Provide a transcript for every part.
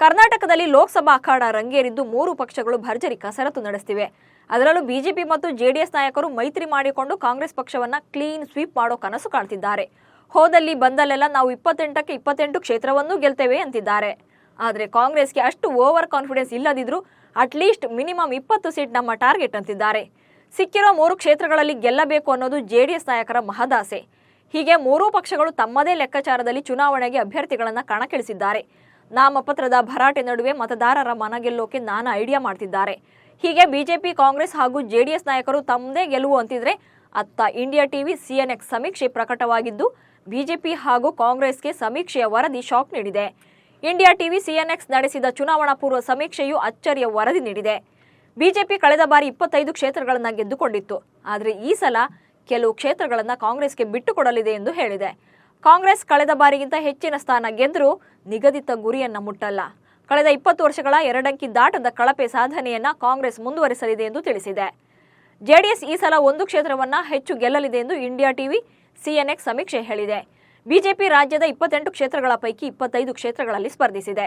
ಕರ್ನಾಟಕದಲ್ಲಿ ಲೋಕಸಭಾ ಅಖಾಡ ರಂಗೇರಿದ್ದು ಮೂರು ಪಕ್ಷಗಳು ಭರ್ಜರಿ ಕಸರತ್ತು ನಡೆಸುತ್ತಿವೆ ಅದರಲ್ಲೂ ಬಿಜೆಪಿ ಮತ್ತು ಜೆಡಿಎಸ್ ನಾಯಕರು ಮೈತ್ರಿ ಮಾಡಿಕೊಂಡು ಕಾಂಗ್ರೆಸ್ ಪಕ್ಷವನ್ನ ಕ್ಲೀನ್ ಸ್ವೀಪ್ ಮಾಡೋ ಕನಸು ಕಾಣ್ತಿದ್ದಾರೆ. ಹೋದಲ್ಲಿ ಬಂದಲ್ಲೆಲ್ಲ ನಾವು ಇಪ್ಪತ್ತೆಂಟಕ್ಕೆ ಇಪ್ಪತ್ತೆಂಟು ಕ್ಷೇತ್ರವನ್ನೂ ಗೆಲ್ತೇವೆ ಅಂತಿದ್ದಾರೆ. ಆದರೆ ಕಾಂಗ್ರೆಸ್ಗೆ ಅಷ್ಟು ಓವರ್ ಕಾನ್ಫಿಡೆನ್ಸ್ ಇಲ್ಲದಿದ್ರೂ ಅಟ್ಲೀಸ್ಟ್ ಮಿನಿಮಮ್ ಇಪ್ಪತ್ತು ಸೀಟ್ ನಮ್ಮ ಟಾರ್ಗೆಟ್ ಅಂತಿದ್ದಾರೆ. ಸಿಕ್ಕಿರೋ ಮೂರು ಕ್ಷೇತ್ರಗಳಲ್ಲಿ ಗೆಲ್ಲಬೇಕು ಅನ್ನೋದು ಜೆಡಿಎಸ್ ನಾಯಕರ ಮಹದಾಸೆ. ಹೀಗೆ ಮೂರೂ ಪಕ್ಷಗಳು ತಮ್ಮದೇ ಲೆಕ್ಕಾಚಾರದಲ್ಲಿ ಚುನಾವಣೆಗೆ ಅಭ್ಯರ್ಥಿಗಳನ್ನು ಕಣಕ್ಕಿಳಿಸಿದ್ದಾರೆ. ನಾಮಪತ್ರದ ಭರಾಟೆ ನಡುವೆ ಮತದಾರರ ಮನಗೆಲ್ಲೋಕೆ ನಾನಾ ಐಡಿಯಾ ಮಾಡ್ತಿದ್ದಾರೆ. ಹೀಗೆ ಬಿಜೆಪಿ, ಕಾಂಗ್ರೆಸ್ ಹಾಗೂ ಜೆಡಿಎಸ್ ನಾಯಕರು ತಮ್ಮದೇ ಗೆಲುವು ಅಂತಿದ್ರೆ ಅತ್ತ ಇಂಡಿಯಾ ಟಿವಿ ಸಿಎನ್ಎಕ್ಸ್ ಸಮೀಕ್ಷೆ ಪ್ರಕಟವಾಗಿದ್ದು, ಬಿಜೆಪಿ ಹಾಗೂ ಕಾಂಗ್ರೆಸ್ಗೆ ಸಮೀಕ್ಷೆಯ ವರದಿ ಶಾಕ್ ನೀಡಿದೆ. ಇಂಡಿಯಾ ಟಿವಿ ಸಿಎನ್ಎಕ್ಸ್ ನಡೆಸಿದ ಚುನಾವಣಾ ಪೂರ್ವ ಸಮೀಕ್ಷೆಯು ಅಚ್ಚರಿಯ ವರದಿ ನೀಡಿದೆ. ಬಿಜೆಪಿ ಕಳೆದ ಬಾರಿ ಇಪ್ಪತ್ತೈದು ಕ್ಷೇತ್ರಗಳನ್ನು ಗೆದ್ದುಕೊಂಡಿತ್ತು. ಆದರೆ ಈ ಸಲ ಕೆಲವು ಕ್ಷೇತ್ರಗಳನ್ನು ಕಾಂಗ್ರೆಸ್ಗೆ ಬಿಟ್ಟುಕೊಡಲಿದೆ ಎಂದು ಹೇಳಿದೆ. ಕಾಂಗ್ರೆಸ್ ಕಳೆದ ಬಾರಿಗಿಂತ ಹೆಚ್ಚಿನ ಸ್ಥಾನ ಗೆದ್ದರೂ ನಿಗದಿತ ಗುರಿಯನ್ನ ಮುಟ್ಟಲ್ಲ. ಕಳೆದ ಇಪ್ಪತ್ತು ವರ್ಷಗಳ ಎರಡಂಕಿ ದಾಟದ ಕಳಪೆ ಸಾಧನೆಯನ್ನ ಕಾಂಗ್ರೆಸ್ ಮುಂದುವರಿಸಲಿದೆ ಎಂದು ತಿಳಿಸಿದೆ. ಜೆಡಿಎಸ್ ಈ ಸಲ ಒಂದು ಕ್ಷೇತ್ರವನ್ನ ಹೆಚ್ಚು ಗೆಲ್ಲಲಿದೆ ಎಂದು ಇಂಡಿಯಾ ಟಿವಿ ಸಿಎನ್ಎಕ್ಸ್ ಸಮೀಕ್ಷೆ ಹೇಳಿದೆ. ಬಿಜೆಪಿ ರಾಜ್ಯದ ಇಪ್ಪತ್ತೆಂಟು ಕ್ಷೇತ್ರಗಳ ಪೈಕಿ ಇಪ್ಪತ್ತೈದು ಕ್ಷೇತ್ರಗಳಲ್ಲಿ ಸ್ಪರ್ಧಿಸಿದೆ.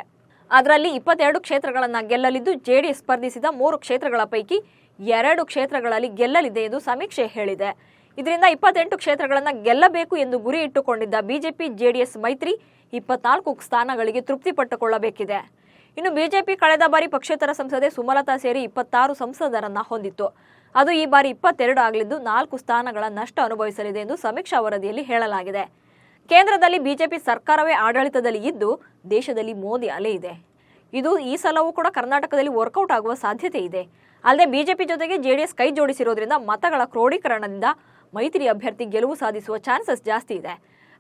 ಅದರಲ್ಲಿ ಇಪ್ಪತ್ತೆರಡು ಕ್ಷೇತ್ರಗಳನ್ನು ಗೆಲ್ಲಲಿದ್ದು ಜೆಡಿಎಸ್ ಸ್ಪರ್ಧಿಸಿದ ಮೂರು ಕ್ಷೇತ್ರಗಳ ಪೈಕಿ ಎರಡು ಕ್ಷೇತ್ರಗಳಲ್ಲಿ ಗೆಲ್ಲಲಿದೆ ಎಂದು ಸಮೀಕ್ಷೆ ಹೇಳಿದೆ. ಇದರಿಂದ ಇಪ್ಪತ್ತೆಂಟು ಕ್ಷೇತ್ರಗಳನ್ನು ಗೆಲ್ಲಬೇಕು ಎಂದು ಗುರಿ ಇಟ್ಟುಕೊಂಡಿದ್ದ ಬಿಜೆಪಿ, ಜೆಡಿಎಸ್ ಮೈತ್ರಿ ಇಪ್ಪತ್ನಾಲ್ಕು ಸ್ಥಾನಗಳಿಗೆ ತೃಪ್ತಿ ಪಟ್ಟುಕೊಳ್ಳಬೇಕಿದೆ. ಇನ್ನು ಬಿಜೆಪಿ ಕಳೆದ ಬಾರಿ ಪಕ್ಷೇತರ ಸಂಸದೆ ಸುಮಲತಾ ಸೇರಿ ಇಪ್ಪತ್ತಾರು ಸಂಸದರನ್ನ ಹೊಂದಿತ್ತು. ಅದು ಈ ಬಾರಿ ಇಪ್ಪತ್ತೆರಡು ಆಗಲಿದ್ದು ನಾಲ್ಕು ಸ್ಥಾನಗಳ ನಷ್ಟ ಅನುಭವಿಸಲಿದೆ ಎಂದು ಸಮೀಕ್ಷಾ ವರದಿಯಲ್ಲಿ ಹೇಳಲಾಗಿದೆ. ಕೇಂದ್ರದಲ್ಲಿ ಬಿಜೆಪಿ ಸರ್ಕಾರವೇ ಆಡಳಿತದಲ್ಲಿ ಇದ್ದು ದೇಶದಲ್ಲಿ ಮೋದಿ ಅಲೆ ಇದೆ. ಇದು ಈ ಸಲವೂ ಕೂಡ ಕರ್ನಾಟಕದಲ್ಲಿ ವರ್ಕೌಟ್ ಆಗುವ ಸಾಧ್ಯತೆ ಇದೆ. ಅಲ್ಲದೆ ಬಿಜೆಪಿ ಜೊತೆಗೆ ಜೆಡಿಎಸ್ ಕೈ ಜೋಡಿಸಿರೋದ್ರಿಂದ ಮತಗಳ ಕ್ರೋಢೀಕರಣದಿಂದ ಮೈತ್ರಿ ಅಭ್ಯರ್ಥಿ ಗೆಲುವು ಸಾಧಿಸುವ ಚಾನ್ಸಸ್ ಜಾಸ್ತಿ ಇದೆ.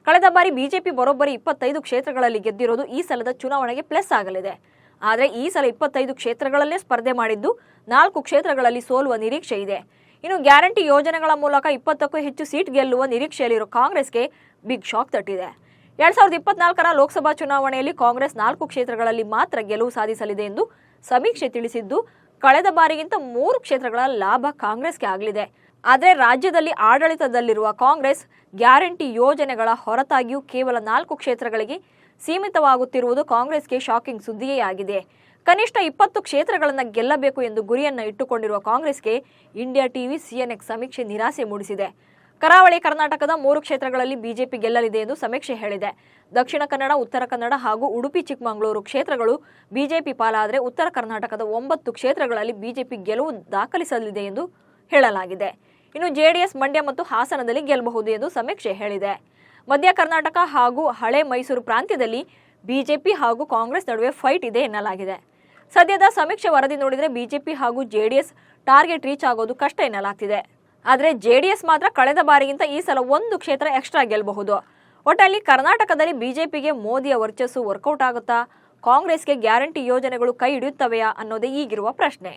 ಕಳೆದ ಬಾರಿ ಬಿಜೆಪಿ ಬರೋಬ್ಬರಿ ಇಪ್ಪತ್ತೈದು ಕ್ಷೇತ್ರಗಳಲ್ಲಿ ಗೆದ್ದಿರೋದು ಈ ಸಲದ ಚುನಾವಣೆಗೆ ಪ್ಲಸ್ ಆಗಲಿದೆ. ಆದರೆ ಈ ಸಲ ಇಪ್ಪತ್ತೈದು ಕ್ಷೇತ್ರಗಳಲ್ಲೇ ಸ್ಪರ್ಧೆ ಮಾಡಿದ್ದು ನಾಲ್ಕು ಕ್ಷೇತ್ರಗಳಲ್ಲಿ ಸೋಲುವ ನಿರೀಕ್ಷೆ ಇದೆ. ಇನ್ನು ಗ್ಯಾರಂಟಿ ಯೋಜನೆಗಳ ಮೂಲಕ ಇಪ್ಪತ್ತಕ್ಕೂ ಹೆಚ್ಚು ಸೀಟ್ ಗೆಲ್ಲುವ ನಿರೀಕ್ಷೆಯಲ್ಲಿರೋ ಕಾಂಗ್ರೆಸ್ಗೆ ಬಿಗ್ ಶಾಕ್ ತಟ್ಟಿದೆ. ಎರಡ್ ಸಾವಿರದ ಇಪ್ಪತ್ನಾಲ್ಕರ ಲೋಕಸಭಾ ಚುನಾವಣೆಯಲ್ಲಿ ಕಾಂಗ್ರೆಸ್ ನಾಲ್ಕು ಕ್ಷೇತ್ರಗಳಲ್ಲಿ ಮಾತ್ರ ಗೆಲುವು ಸಾಧಿಸಲಿದೆ ಎಂದು ಸಮೀಕ್ಷೆ ತಿಳಿಸಿದ್ದು, ಕಳೆದ ಬಾರಿಗಿಂತ ಮೂರು ಕ್ಷೇತ್ರಗಳ ಲಾಭ ಕಾಂಗ್ರೆಸ್ಗೆ ಆಗಲಿದೆ. ಆದರೆ ರಾಜ್ಯದಲ್ಲಿ ಆಡಳಿತದಲ್ಲಿರುವ ಕಾಂಗ್ರೆಸ್ ಗ್ಯಾರಂಟಿ ಯೋಜನೆಗಳ ಹೊರತಾಗಿಯೂ ಕೇವಲ ನಾಲ್ಕು ಕ್ಷೇತ್ರಗಳಿಗೆ ಸೀಮಿತವಾಗುತ್ತಿರುವುದು ಕಾಂಗ್ರೆಸ್ಗೆ ಶಾಕಿಂಗ್ ಸುದ್ದಿಯೇ ಆಗಿದೆ. ಕನಿಷ್ಠ ಇಪ್ಪತ್ತು ಕ್ಷೇತ್ರಗಳನ್ನು ಗೆಲ್ಲಬೇಕು ಎಂದು ಗುರಿಯನ್ನು ಇಟ್ಟುಕೊಂಡಿರುವ ಕಾಂಗ್ರೆಸ್ಗೆ ಇಂಡಿಯಾ ಟಿವಿ ಸಿಎನ್ಎಕ್ಸ್ ಸಮೀಕ್ಷೆ ನಿರಾಸೆ ಮೂಡಿಸಿದೆ. ಕರಾವಳಿ ಕರ್ನಾಟಕದ ಮೂರು ಕ್ಷೇತ್ರಗಳಲ್ಲಿ ಬಿಜೆಪಿ ಗೆಲ್ಲಲಿದೆ ಎಂದು ಸಮೀಕ್ಷೆ ಹೇಳಿದೆ. ದಕ್ಷಿಣ ಕನ್ನಡ, ಉತ್ತರ ಕನ್ನಡ ಹಾಗೂ ಉಡುಪಿ, ಚಿಕ್ಕಮಗಳೂರು ಕ್ಷೇತ್ರಗಳು ಬಿಜೆಪಿ ಪಾಲಾದರೆ ಉತ್ತರ ಕರ್ನಾಟಕದ ಒಂಬತ್ತು ಕ್ಷೇತ್ರಗಳಲ್ಲಿ ಬಿಜೆಪಿ ಗೆಲುವು ದಾಖಲಿಸಲಿದೆ ಎಂದು ಹೇಳಲಾಗಿದೆ. ಇನ್ನು ಜೆಡಿಎಸ್ ಮಂಡ್ಯ ಮತ್ತು ಹಾಸನದಲ್ಲಿ ಗೆಲ್ಲಬಹುದು ಎಂದು ಸಮೀಕ್ಷೆ ಹೇಳಿದೆ. ಮಧ್ಯ ಕರ್ನಾಟಕ ಹಾಗೂ ಹಳೆ ಮೈಸೂರು ಪ್ರಾಂತ್ಯದಲ್ಲಿ ಬಿಜೆಪಿ ಹಾಗೂ ಕಾಂಗ್ರೆಸ್ ನಡುವೆ ಫೈಟ್ ಇದೆ ಎನ್ನಲಾಗಿದೆ. ಸದ್ಯದ ಸಮೀಕ್ಷೆ ವರದಿ ನೋಡಿದರೆ ಬಿಜೆಪಿ ಹಾಗೂ ಜೆಡಿಎಸ್ ಟಾರ್ಗೆಟ್ ರೀಚ್ ಆಗೋದು ಕಷ್ಟ ಎನ್ನಲಾಗ್ತಿದೆ. ಆದರೆ ಜೆಡಿಎಸ್ ಮಾತ್ರ ಕಳೆದ ಬಾರಿಗಿಂತ ಈ ಸಲ ಒಂದು ಕ್ಷೇತ್ರ ಎಕ್ಸ್ಟ್ರಾ ಗೆಲ್ಲಬಹುದು. ಒಟ್ಟಲ್ಲಿ ಕರ್ನಾಟಕದಲ್ಲಿ ಬಿಜೆಪಿಗೆ ಮೋದಿಯ ವರ್ಚಸ್ಸು ವರ್ಕೌಟ್ ಆಗುತ್ತಾ, ಕಾಂಗ್ರೆಸ್ಗೆ ಗ್ಯಾರಂಟಿ ಯೋಜನೆಗಳು ಕೈ ಹಿಡಿಯುತ್ತವೆಯಾ ಅನ್ನೋದೇ ಈಗಿರುವ ಪ್ರಶ್ನೆ.